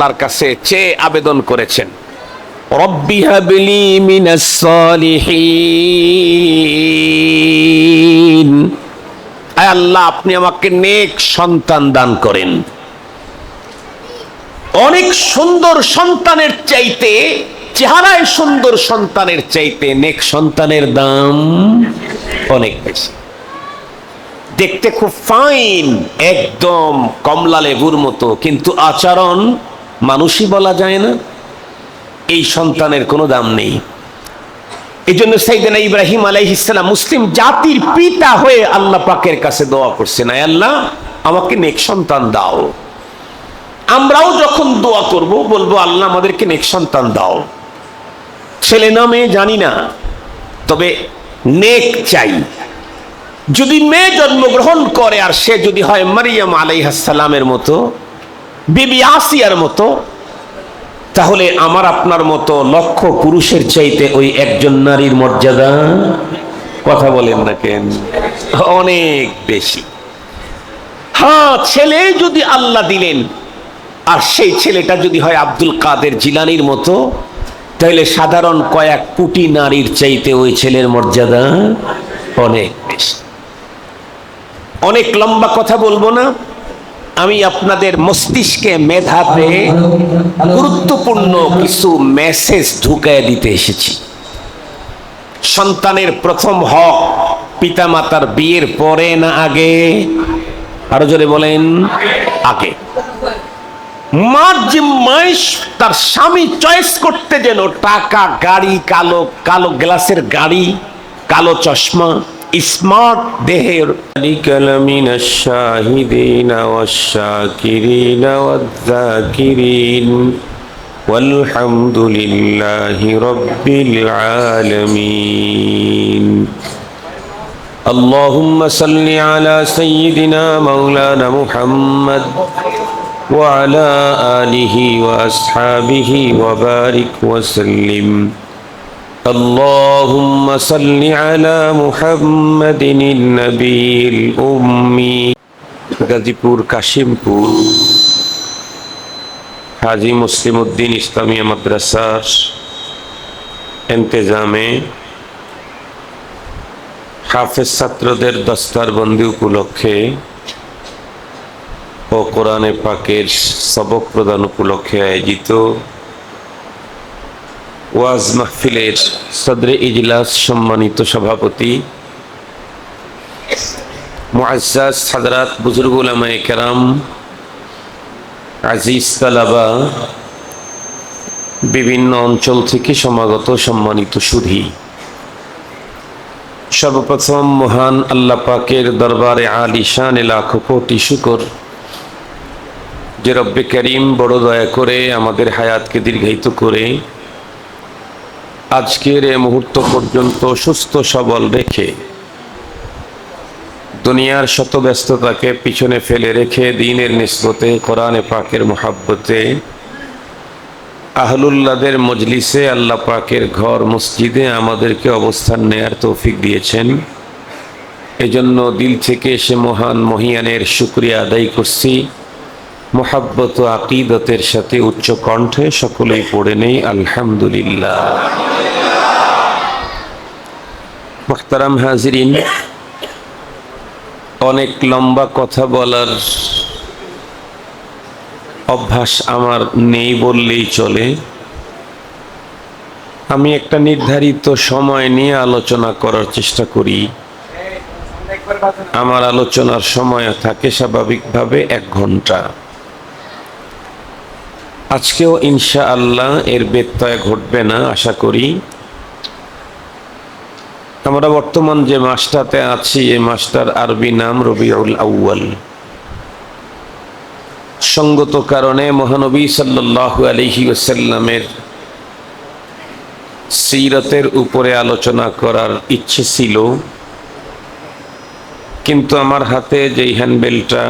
আল্লাহর কাছে চেয়ে আবেদন করেছেন। রব্বি হাবলি মিনাস সলিহিন। আয় আল্লাহ, আপনি আমাকে নেক সন্তান দান করেন। অনেক সুন্দর সন্তানের চাইতে, চেহারায় সুন্দর সন্তানের চাইতে নেক সন্তানের দাম অনেক বেশি। দেখতে খুব ফাইন একদম কমলা লেবুর মতো, কিন্তু আচরণ মানুষই বলা যায় না, এই সন্তানের কোনো দাম নেই। এই জন্য সাইদানা ইব্রাহিম আলাইহিসালাম মুসলিম জাতির পিতা হয়ে আল্লাহ পাকের কাছে দোয়া করছেন, আয় আল্লাহ, আমাকে নেক সন্তান দাও। আমরাও যখন দোয়া করব, বলব, আল্লাহ, আমাদেরকে নেক সন্তান দাও। ছেলে না, মেয়ে জানি না, তবে নেক চাই। যদি মেয়ে জন্মগ্রহণ করে আর সে যদি হয় মারিয়াম আলাইহাসালামের মতো বিবি আসিয়ার মতো, তাহলে আমার আপনার মতো লক্ষ পুরুষের চাইতে ওই একজন নারীর মর্যাদা? কথা বলেন না কেন? অনেক বেশি। হ্যাঁ ছেলে যদি আল্লাহ দিলেন, আর সেই ছেলেটা যদি হয় আব্দুল কাদের জিলানির মতো, তাহলে সাধারণ কয়েক কোটি নারীর চাইতে ওই ছেলের মর্যাদা অনেক বেশি। অনেক লম্বা কথা বলব না? আমি আপনাদের মস্তিষ্কে মেধাতে গুরুত্বপূর্ণ কিছু মেসেজ ঢুকায় দিতে এসেছি। সন্তানের প্রথম হক পিতামাতার বিয়ের পরে না আগে? আরও জোরে বলেন, আগে। মার যে মাইশ তার স্বামী চয়েস করতে যেন টাকা, গাড়ি, কালো কালো গ্লাসের গাড়ি, কালো চশমা স্মার্ট দেহের من الشاهدين والشاكرين والذاكرين والحمد لله رب العالمين اللهم صل على سيدنا مولانا محمد وعلى آله وأصحابه وبارك وسلم اللهم صل على محمد النبي الأمي গাজীপুর কাশিমপুর হাজি মুসলিম উদ্দিন ইসলামিয়া মাদ্রাসার এন্তেজামে হাফেজ ছাত্রদের দস্তারবন্দি উপলক্ষে ও কোরআনে পাকের সবক প্রদান উপলক্ষে আয়োজিত ওয়াজ মাহফিলের সদরে ইজলাস সম্মানিত সভাপতি, মুআজ্জাজ হাজরাত বুজুর্গ উলামায়ে কেরাম, আজিজ তালাবা, বিভিন্ন অঞ্চল থেকে সমাগত সম্মানিত সুধী। সর্বপ্রথম মহান আল্লাহ পাকের দরবারে আলিশান লাখো কোটি শুকর। যে রব্বে করিম বড় দয়া করে আমাদের হায়াতকে দীর্ঘায়িত করে আজকের এ মুহূর্ত পর্যন্ত সুস্থ সবল রেখে, দুনিয়ার শত ব্যস্ততাকে পিছনে ফেলে রেখে দিনের নিসবতে, কোরআনে পাকের মোহাব্বতে, আহলুল্লাদের মজলিসে আল্লাহ পাকের ঘর মসজিদে আমাদেরকে অবস্থান নেয়ার তৌফিক দিয়েছেন। এজন্য দিল থেকে সে মহান মহিয়ানের শুক্রিয়া আদায় করছি। মোহাব্বত আকিদতের সাথে উচ্চ কণ্ঠে সকলেই পড়ে নেই, আলহামদুলিল্লাহ। মোহতারাম হাজিরিন, অনেক লম্বা কথা বলার অভ্যাস আমার নেই বললেই চলে। আমি একটা নির্ধারিত সময় নিয়ে আলোচনা করার চেষ্টা করি। আমার আলোচনার সময় থাকে স্বাভাবিকভাবে এক ঘণ্টা। আজকেও ইনশা আল্লাহ এর ব্যত্যয় ঘটবে না, আশা করি। আমরা বর্তমান যে মাসটাতে আছি, এই মাসটার আরবি নাম রবিউল আউ্য়াল। সঙ্গত কারণে মহানবী সাল্লাল্লাহু আলহি ওসাল্লামের সিরতের উপরে আলোচনা করার ইচ্ছে ছিল। কিন্তু আমার হাতে যেই হ্যান্ডবেলটা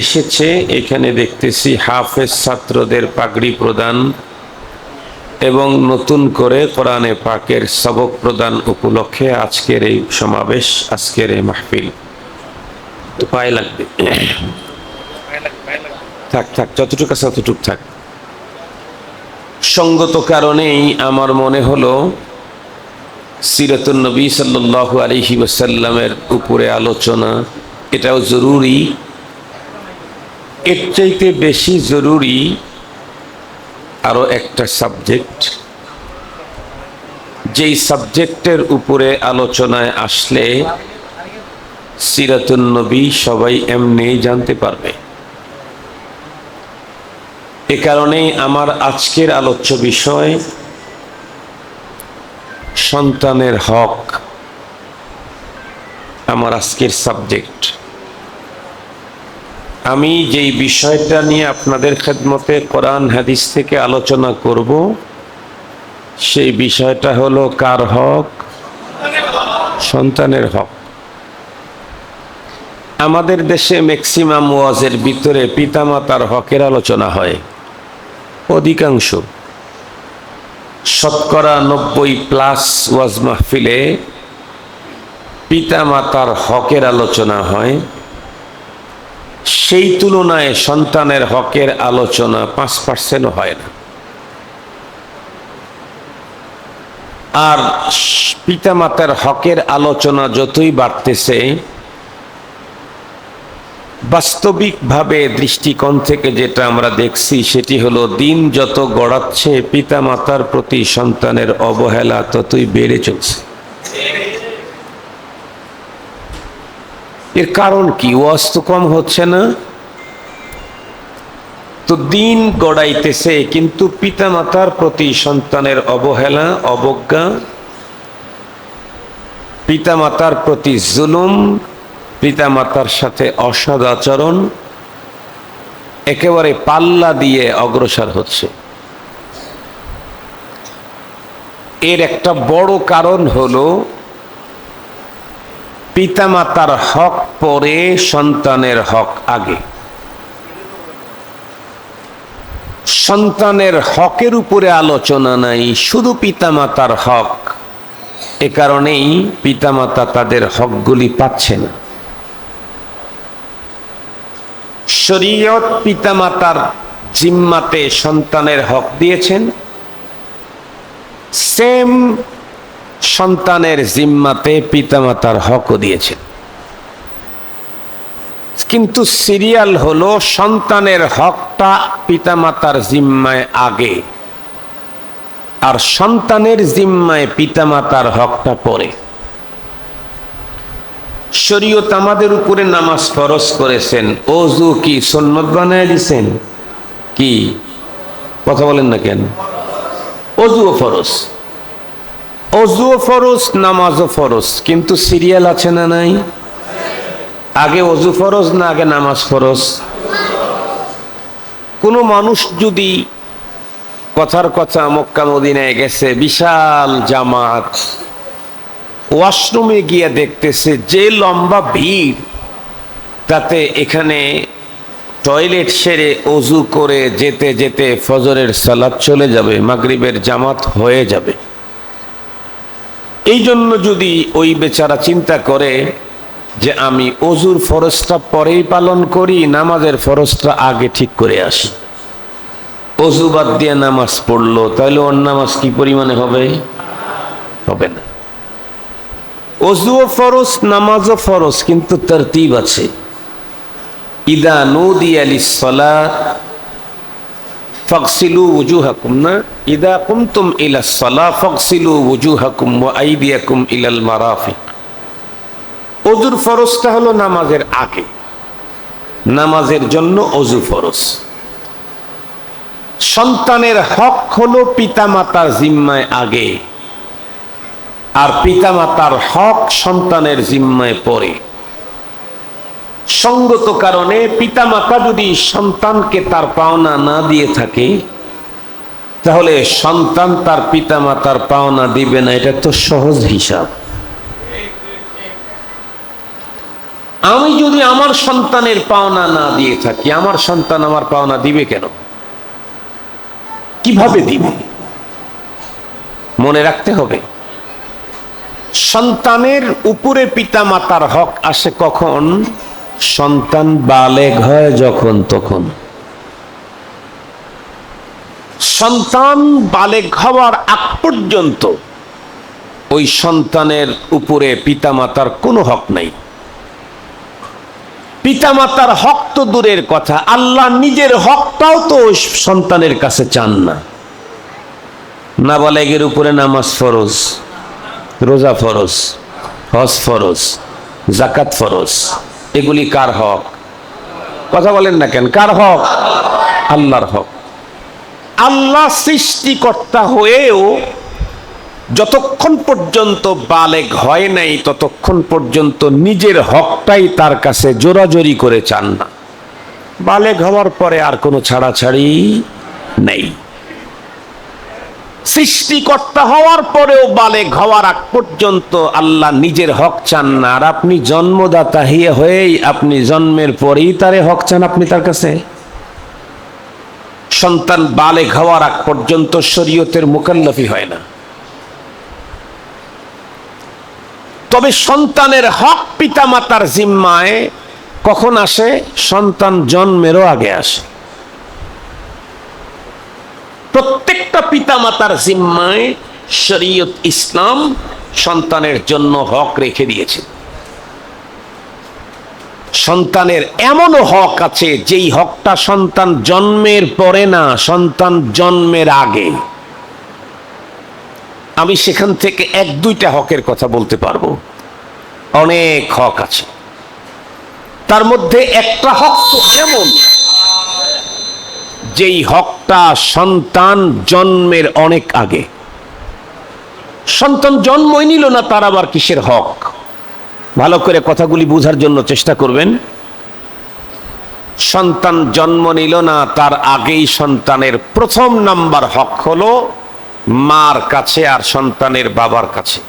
এসেছে, এখানে দেখতেছি হাফেজ ছাত্রদের পাগড়ি প্রদান এবং নতুন করে কোরআনে পাকের সবক প্রদান উপলক্ষে আজকের এই সমাবেশ, আজকের এই মাহফিল। তো পায়ে লাগবে। থাক থাক, যতটুকু আছে ততটুক থাক। সঙ্গত কারণেই আমার মনে হলো, সিরাতুন নবী সাল্লাল্লাহু আলাইহি ওয়াসাল্লামের উপরে আলোচনা, এটাও জরুরি এর চাইতে বেশি জরুরি আরও একটা সাবজেক্ট যেই সাবজেক্টের উপরে আলোচনায় আসলে সিরাতুন নবী সবাই এমনি জানতে পারবে। এ কারণেই আমার আজকের আলোচ্য বিষয় সন্তানের হক। আমার আজকের সাবজেক্ট আমি যেই বিষয়টা নিয়ে আপনাদের খেদমতে কোরআন হাদিস থেকে আলোচনা করব, সেই বিষয়টা হলো কার হক? সন্তানের হক। আমাদের দেশে ম্যাক্সিমাম ওয়াজের ভিতরে পিতামাতার হকের আলোচনা হয়। অধিকাংশ। শতকরা নব্বই প্লাস ওয়াজ মাহফিলে পিতামাতার হকের আলোচনা হয়। সেই তুলনায় সন্তানের হকের আলোচনা পাঁচ পার্সেন্টও হয় না। আর পিতামাতার হকের আলোচনা যতই বাড়তেছে, বাস্তবিকভাবে দৃষ্টিকোণ থেকে যেটা আমরা দেখছি সেটি হলো দিন যত গড়াচ্ছে, পিতামাতার প্রতি সন্তানের অবহেলা ততই বেড়ে চলছে। এর কারণ কি? ওয়াজ তো কম হচ্ছে না। তো দিন গড়াইতেছে, কিন্তু পিতামাতার প্রতি সন্তানের অবহেলা, অবজ্ঞা, পিতামাতার প্রতি জুলুম, পিতামাতার সাথে অসদ আচরণ, একেবারে পাল্লা দিয়ে অগ্রসর হচ্ছে। এর একটা বড় কারণ হলো পিতামাতার হক পরে সন্তানের হক আগে। সন্তানের হকের উপরে আলোচনা নাই, শুধু পিতামাতার হক। এ কারণেই পিতামাতা তাদের হকগুলি পাচ্ছে না। শরীয়ত পিতামাতার জিম্মাতে সন্তানের হক দিয়েছেন। সেম সন্তানের জিম্মাতে পিতামাতার হকও দিয়েছেন। কিন্তু সিরিয়াল হলো সন্তানের হকটা পিতামাতার জিম্মায় আগে, আর সন্তানের জিম্মায় পিতামাতার হকটা পরে। শরীয়ত আমাদের উপরে নামাজ ফরজ করেছেন। অজু কি সন্ন্যত বানায় দিছেন? কি? কথা বলেন না কেন? অজুও ফরজ। অজুও ফরজ, নামাজও ফরজ, কিন্তু সিরিয়াল আছে না নাই? আগে অজু ফরজ না আগে নামাজ ফরজ? কোনো মানুষ যদি কথার কথা মক্কা মদিনায় গেছে, বিশাল জামাত, ওয়াশরুমে গিয়ে দেখতেছে যে লম্বা ভিড়, তাতে এখানে টয়লেট সেরে অজু করে যেতে যেতে ফজরের সালাদ চলে যাবে, মাগরিবের জামাত হয়ে যাবে। এই জন্য যদি ওই বেচারা চিন্তা করে যে আমি অজুর ফরজটা পরেই পালন করি, নামাজের ফরজটা আগে ঠিক করে আসি। অজু বাদ দিয়ে নামাজ পড়ল, তাহলে ওর নামাজ কি পরিমাণে হবে? হবে না। অজু অজুও ফরজ, নামাজও ফরজ, কিন্তু তরতিব আছে। ইদা নদী আলি সলা ফকসিলু উজুহাকুম, না? ইদা কুমতুম ইলা সলা ফকসিলু উজুহাকুম ওয়া আইদিয়াকুম ইলাল মারাফিক। অজুর ফরজটা হলো নামাজের আগে। নামাজের জন্য অজু ফরজ। সন্তানের হক হলো পিতামাতার জিম্মায় আগে। আর পিতামাতার হক সন্তানের জিম্মায় পড়ে সঙ্গত কারণে পিতামাতা যদি সন্তানকে তার পাওনা না দিয়ে থাকে, তাহলে সন্তান তার পিতামাতার পাওনা দিবে না। এটা তো সহজ হিসাব। আমি যদি আমার সন্তানের পাওনা না দিয়ে থাকি, আমার সন্তান আমার পাওনা দিবে কেন? কীভাবে দিবে? মনে রাখতে হবে, সন্তানের উপরে পিতা মাতার হক আসে কখন? সন্তান বালেগ হয় যখন, তখন। সন্তান বালেক হওয়ার আগ পর্যন্ত ওই সন্তানের উপরে পিতামাতার কোনো হক নাই। পিতামাতার হক তো দূরের কথা, আল্লাহ নিজের হকটাও তো সন্তানের কাছে চান না। না নাবালেগের উপরে নামাজ ফরজ, রোজা ফরজ, হজ ফরজ জাকাত ফরজ। এগুলি কার হক? কথা বলেন না কেন? কার হক? আল্লাহর হক। আল্লাহ সৃষ্টিকর্তা হয়েও যতক্ষণ পর্যন্ত বালেগ হয় নাই, ততক্ষণ পর্যন্ত নিজের হকটাই তার কাছে জোরাজোরি করে চান না। বালেক হওয়ার পরে আর কোনো ছাড়াছাড়ি নেই। সৃষ্টিকর্তা হওয়ার পরেও বালেগ হওয়ার আগ পর্যন্ত আল্লাহ নিজের হক চান না। আর আপনি জন্মদাতা হিয়ে হয়েই আপনি জন্মের পরেই তারে হক চান আপনি তার কাছে। সন্তান বালেগ হওয়ার আগ পর্যন্ত শরীয়তের মোকাল্লফি হয় না। তবে সন্তানের হক পিতামাতার জিম্মায় কখন আসে? সন্তান জন্মেরও আগে আসে। প্রত্যেকটা পিতামাতার জিম্মায় শরীয়ত ইসলাম সন্তানের জন্য হক রেখে দিয়েছে। সন্তানের এমনও হক আছে যেই হকটা সন্তান জন্মের পরে না, সন্তান জন্মের আগে। আমি সেখান থেকে এক দুইটা হকের কথা বলতে পারব। অনেক হক আছে। তার মধ্যে একটা হক তো এমন যেই হকটা সন্তান জন্মের অনেক আগে। সন্তান জন্মই নিল না, তার আবার কিসের হক? ভালো করে কথাগুলি বোঝার জন্য চেষ্টা করবেন। সন্তান জন্ম নিল না, তার আগেই সন্তানের প্রথম নাম্বার হক হলো মার কাছে আর সন্তানের বাবার কাছে।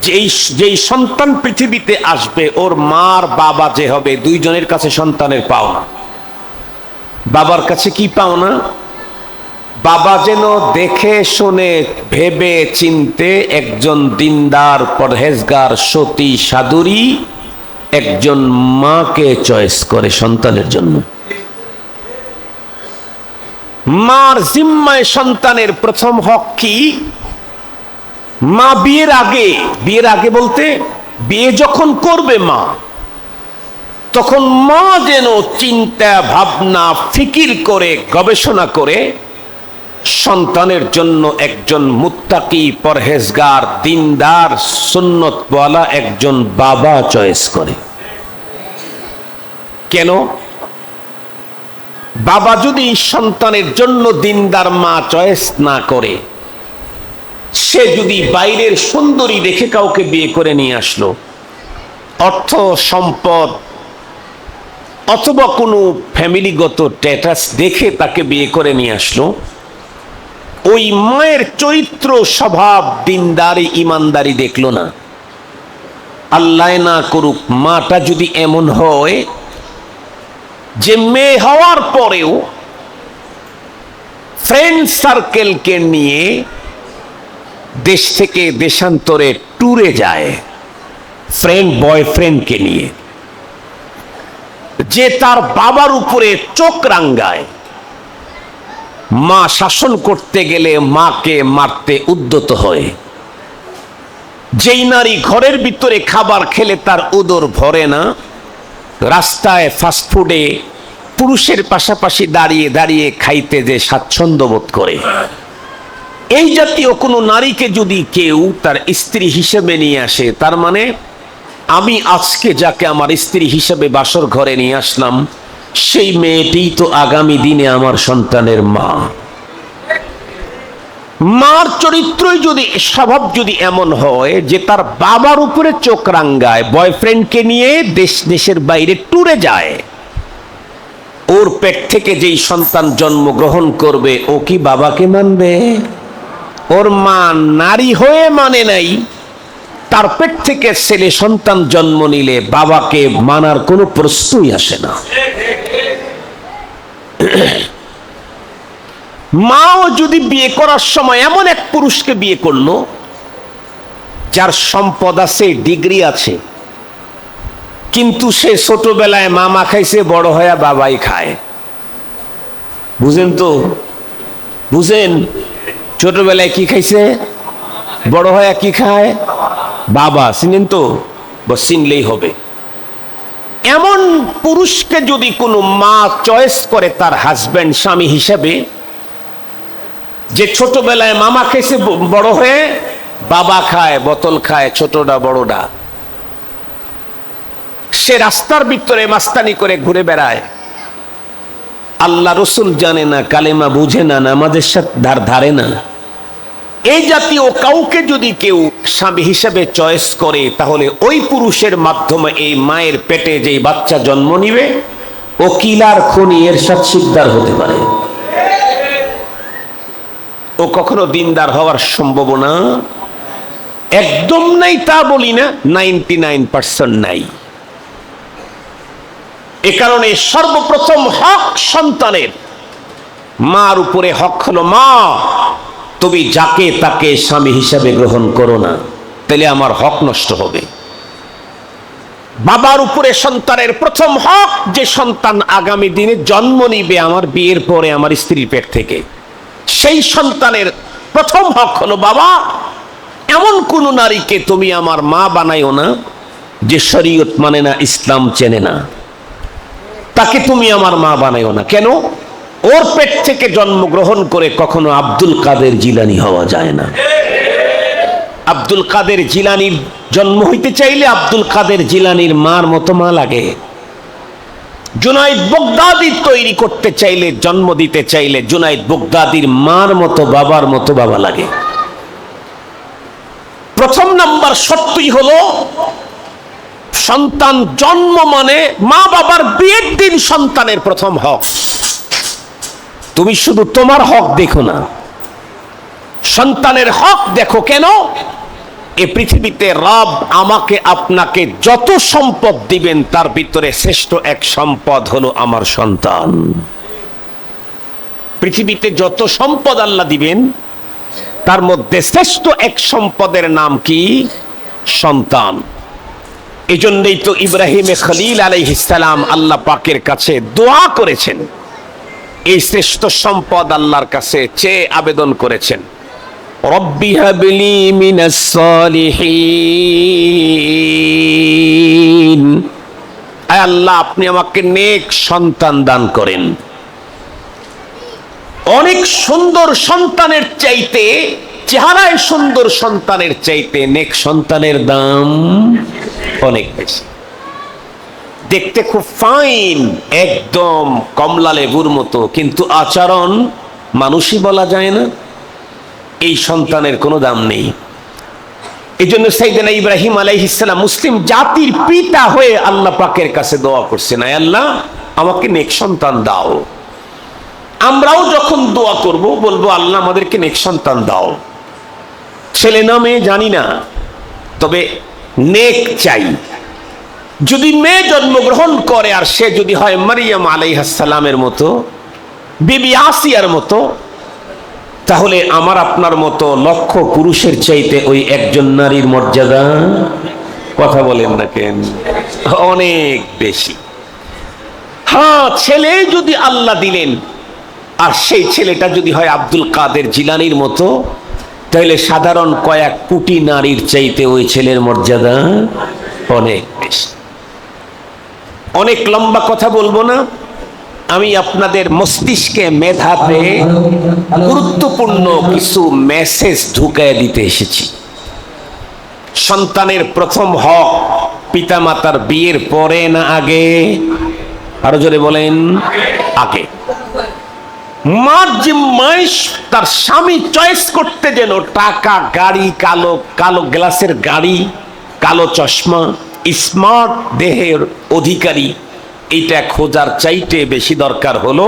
যেই যেই সন্তান পৃথিবীতে আসবে, ওর মার বাবা যে হবে, দুইজনের কাছে সন্তানের পাওনা। বাবার কাছে কি পাও না? বাবা যেন দেখে, শুনে, ভেবে, চিনতে একজন দিনদার, পরহেজগার, সতী, সাধুরী একজন মাকে চয়েস করে সন্তানের জন্য। মার জিম্মায় সন্তানের প্রথম হক কি? মা বিয়ের আগে বিয়ের আগে বলতে, বিয়ে যখন করবে মা তখন মা যেন চিন্তা, ভাবনা, ফিকির করে, গবেষণা করে সন্তানের জন্য একজন মুত্তাকি, পরহেজগার, দিনদার, সুন্নতওয়ালা একজন বাবা চয়েস করে। কেন? বাবা যদি সন্তানের জন্য দিনদার মা চয়েস না করে, সে যদি বাইরের সুন্দরী দেখে কাউকে বিয়ে করে নিয়ে আসলো, অর্থ, সম্পদ অথবা কোনো ফ্যামিলিগত স্ট্যাটাস দেখে তাকে বিয়ে করে নিয়ে আসলো, ওই মায়ের চরিত্র স্বভাব দিনদারি, ইমানদারি দেখল না। আল্লাহ না করুক, মাটা যদি এমন হয় যে মেয়ে হওয়ার পরেও ফ্রেন্ড সার্কেলকে নিয়ে দেশ থেকে দেশান্তরে ট্যুরে যায় ফ্রেন্ড বয়ফ্রেন্ডকে নিয়ে। যে তার বাবার উপরে চোখ রাঙ্গায়। মা শাসন করতে গেলে মাকে মারতে উদ্যত হয়। যেই নারী ঘরের ভিতরে খাবার খেলে তার উদর ভরে না, রাস্তায় ফাস্টফুডে পুরুষের পাশাপাশি দাঁড়িয়ে দাঁড়িয়ে খাইতে যে স্বাচ্ছন্দ্য বোধ করে। এই জাতীয় কোনো নারীকে যদি কেউ তার স্ত্রী হিসেবে নিয়ে আসে, তার মানে আমি আজকে যাকে আমার স্ত্রী হিসেবে বাসর ঘরে নিয়ে আসলাম, সেই মেয়েটি তো আগামী দিনে আমার সন্তানের মা। মার চরিত্রই যদি, স্বভাব যদি এমন হয় যে তার বাবার উপরে চোখ রাঙ্গায়, বয়ফ্রেন্ডকে নিয়ে দেশ দেশের বাইরে ট্যুরে যায়, ওর পেট থেকে যেই সন্তান জন্মগ্রহণ করবে, ও কি বাবাকে মানবে? ওর মা নারী হয়ে মানে নাই। তার পেট থেকে ছেলে সন্তান জন্ম নিলে বাবাকে মানার কোনো প্রশ্নই আসে না। মাও যদি বিয়ে করার সময় এমন এক পুরুষকে বিয়ে করল, যার সম্পদ আছে, ডিগ্রি আছে, কিন্তু সে ছোটবেলায় মামা খাইছে, বড় হয়ে বাবাই খায়। বুঝেন তো? বুঝেন? ছোটবেলায় কি খাইছে? বড় হয়ে কি খায়? বাবা চিনেন তো চিনলেই হবে। এমন পুরুষকে যদি কোনো মা চয়েস করে তার হাজব্যান্ড, স্বামী হিসাবে, যে ছোটবেলায় মামা খেয়েছে বড় হয়ে, বাবা খায়, বোতল খায়, ছোটটা বড়টা, সে রাস্তার ভিতরে মাস্তানি করে ঘুরে বেড়ায়। আল্লাহ রসুল জানে না, কালেমা বুঝে না, নামাজের সাথে ধার ধারে না। এই জাতীয় কাউকে যদি কেউ স্বামী হিসেবে চয়েস করে, তাহলে ওই পুরুষের মাধ্যমে এই মায়ের পেটে যেই বাচ্চা জন্ম নিবে, ও কিলার খনি এর সাথে সিদ্ধার হতে পারে। ও কখনো দিনদার হওয়ার সম্ভাবনা একদম নাই তা বলি না, নাইনটি নাইন পার্সেন্ট নাই। এ কারণে সর্বপ্রথম হক সন্তানের, মার উপরে হক হলো মা। তুমি যাকে তাকে স্বামী হিসাবে গ্রহণ করো না, তাহলে আমার হক নষ্ট হবে। বাবার উপরে সন্তানের প্রথম হক, যে সন্তান আগামী দিনে জন্ম নিবে আমার বিয়ের পরে আমার স্ত্রীর পেট থেকে। সেই সন্তানের প্রথম হক হলো, বাবা, এমন কোন নারীকে তুমি আমার মা বানাইও না, যে শরীয়ত মানে না, ইসলাম চেনে না। তাকে তুমি আমার মা বানাইও না। কেন? ওর পেট থেকে জন্মগ্রহণ করে কখনো আব্দুল কাদের জিলানি হওয়া যায় না। আব্দুল কাদের জিলানির জন্ম হইতে চাইলে আব্দুল কাদের জিলানির মার মতো মা লাগে। জুনাইদ বগদাদি তৈরি করতে চাইলে, জন্ম দিতে চাইলে জুনাইদ বগদাদির মার মতো, বাবার মতো বাবা লাগে। প্রথম নাম্বার সত্যই হলো, সন্তান জন্ম মানে মা বাবার বিয়ের দিন সন্তানের প্রথম হক। তুমি শুধু তোমার হক দেখো না। সন্তানের হক দেখো কেন? এ পৃথিবীতে রব আমাকে, আপনাকে যত সম্পদ দিবেন, তার ভিতরে শ্রেষ্ঠ এক সম্পদ হলো আমার সন্তান। পৃথিবীতে যত সম্পদ আল্লাহ দিবেন, তার মধ্যে শ্রেষ্ঠ এক সম্পদের নাম কি? সন্তান। এই জন্যই তো ইব্রাহিম খলিল আলাইহিসালাম আল্লাহ পাকের কাছে দোয়া করেছেন। এই শ্রেষ্ঠ সম্পদ আল্লাহর কাছে চেয়ে আবেদন করেছেন। রব্বি হাবলি মিনাস সলিহিন। আল্লাহ, আপনি আমাকে নেক সন্তান দান করেন। অনেক সুন্দর সন্তানের চাইতে, চেহারায় সুন্দর সন্তানের চাইতে নেক সন্তানের দাম অনেক বেশি। দেখতে খুব ফাইন একদম কমলা লেবুর মতো, কিন্তু আচরণ মানুষই বলা যায় না। এই সন্তানের কোনো দাম নেই। এই জন্য সাইদানা ইব্রাহিম আলাইহিসাল্লাম মুসলিম জাতির পিতা হয়ে আল্লাহ পাকের কাছে দোয়া করছেন, আয় আল্লাহ, আমাকে নেক সন্তান দাও। আমরাও যখন দোয়া করব, বলব, আল্লাহ, আমাদেরকে নেক সন্তান দাও। ছেলে না মেয়ে জানি না, তবে নেক চাই। যদি মেয়ে জন্মগ্রহণ করে আর সে যদি হয় মারিয়াম আলাইহাসালামের মতো, বিবি আসিয়ার মতো, তাহলে আমার আপনার মতো লক্ষ পুরুষের চাইতে ওই একজন নারীর মর্যাদা কথা বলেন না কেন? অনেক বেশি। হ্যাঁ ছেলে যদি আল্লাহ দিলেন, আর সেই ছেলেটা যদি হয় আব্দুল কাদের জিলানির মতো তাহলে সাধারণ কয়েক কোটি নারীর চাইতে ওই ছেলের মর্যাদা অনেক বেশি। অনেক লম্বা কথা বলব না। আমি আপনাদের মস্তিষ্কে মেধাতে গুরুত্বপূর্ণ কিছু মেসেজ ঢুকায় দিতে এসেছি। সন্তানের প্রথম হক পিতামাতার বিয়ের পরে না আগে? আরও জোরে বলেন, আগে। মার যে মাইশ, তার স্বামী চয়েস করতে যেন টাকা, গাড়ি, কালো কালো গ্লাসের গাড়ি, কালো চশমা স্মার্ট দেহের অধিকারী। এটা খোঁজার চাইতে বেশি দরকার হলো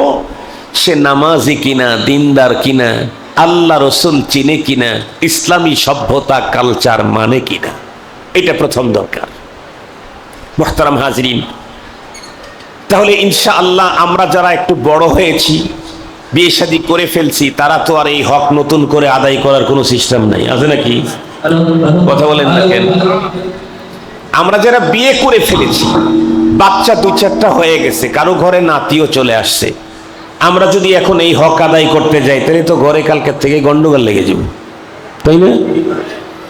সে নামাজি কিনা দিনদার কিনা আল্লাহ রসুল চিনে কিনা ইসলামী সভ্যতা কালচার মানে কিনা। এটা প্রথম দরকার। মোহতারাম হাজরিন তাহলে ইনশা আল্লাহ আমরা যারা একটু বড় হয়েছি বিয়ে শাদী করে ফেলছি তারা তো আর এই হক নতুন করে আদায় করার কোনো সিস্টেম নাই। আছে নাকি? কথা বলেন না কেন? আমরা যারা বিয়ে করে ফেলেছি, বাচ্চা দু চারটা হয়ে গেছে, কারও ঘরে নাতিও চলে আসছে। আমরা যদি এখন এই হক আদায় করতে যাই, তাহলে তো ঘরে কালকের থেকে গন্ডগোল লেগে যাব। তাই না?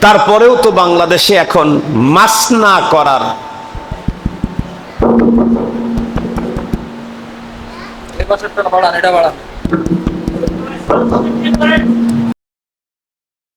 তারপরেও তো বাংলাদেশে এখন মাস না করার এটা